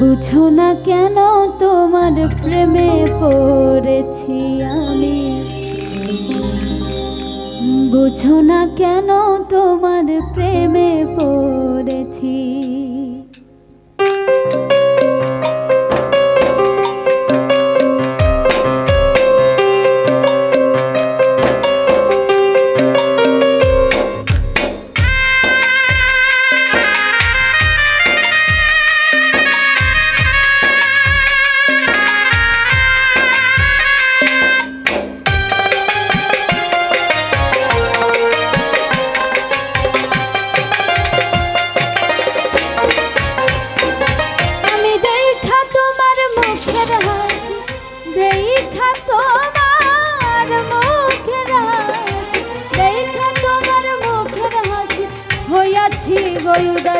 বুঝো না কেন তোমার প্রেমে পড়েছি আমি? বুঝো না কেন তোমার প্রেমে পড়েছি? foi o da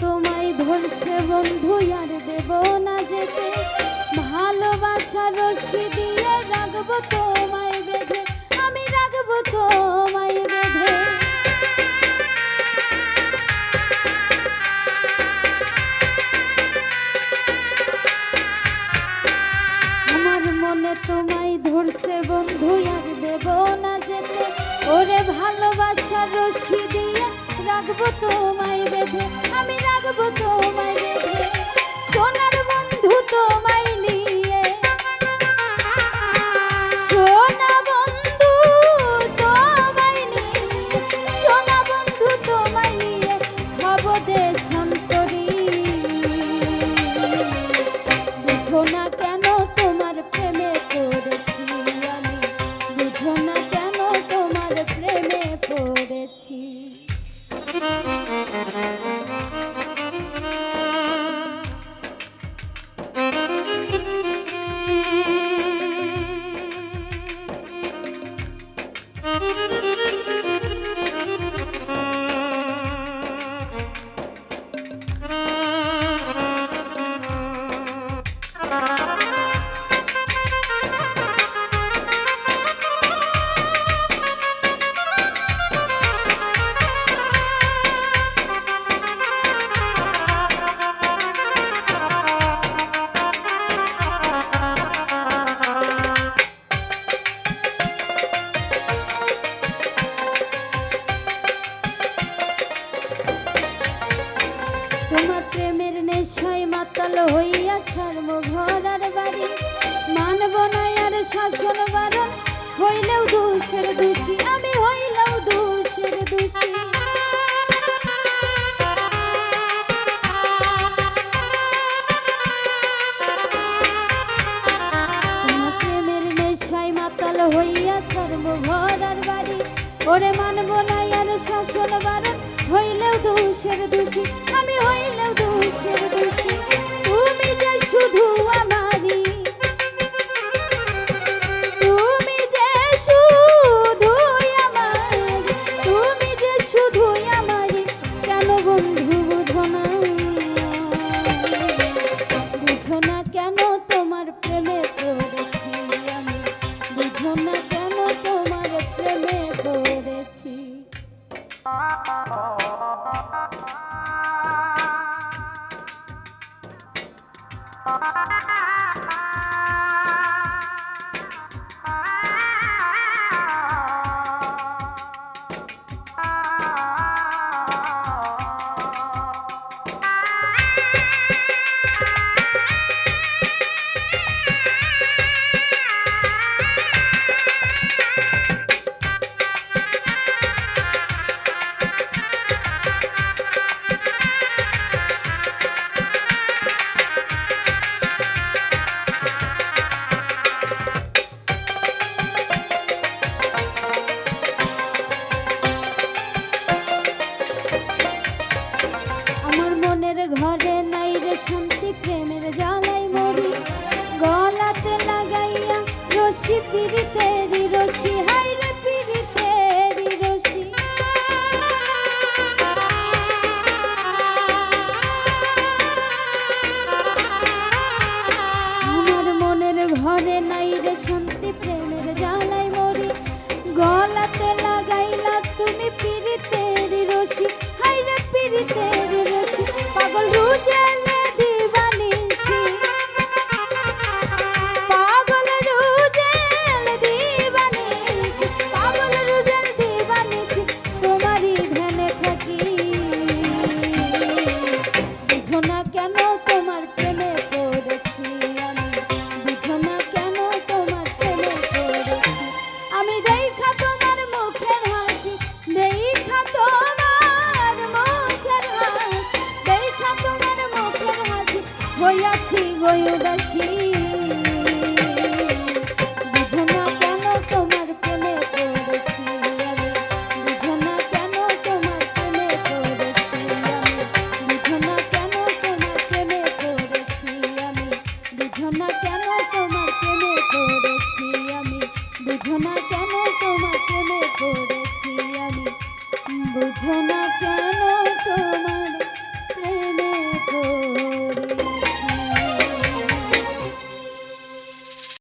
তোমায় ধরছে বন্ধু, আর দেব না যেতে। ভালোবাসার রশি দিয়ে রাখব তোমায় বেঁধে। আমি রাখব তোমায় বেঁধে। আমার মনে তোমায় ধরছে বন্ধু, আর দেব না যেতে। ওরে ভালোবাসার রশি দিয়ে রাখব তোমায় বেঁধে আমি রাখব তোমায় বেঁধে সোনার বন্ধু তোমায় নিয়ে। সোনা বন্ধু তোমায় নিয়ে, সোনা বন্ধু তোমায় নিয়ে হব দেশান্তরী বুঝো না কেন তোমার প্রেমে পড়েছি আমি? বুঝো না কেন তোমার প্রেমে পড়েছি? তোমার মাতাল হইয়া ছাড়ব ঘর আর বাড়ি। ওরে মানব না আর শাসন বারণ, হইলেও দোষের দোষী। Ha ha ha ha ha! Come on.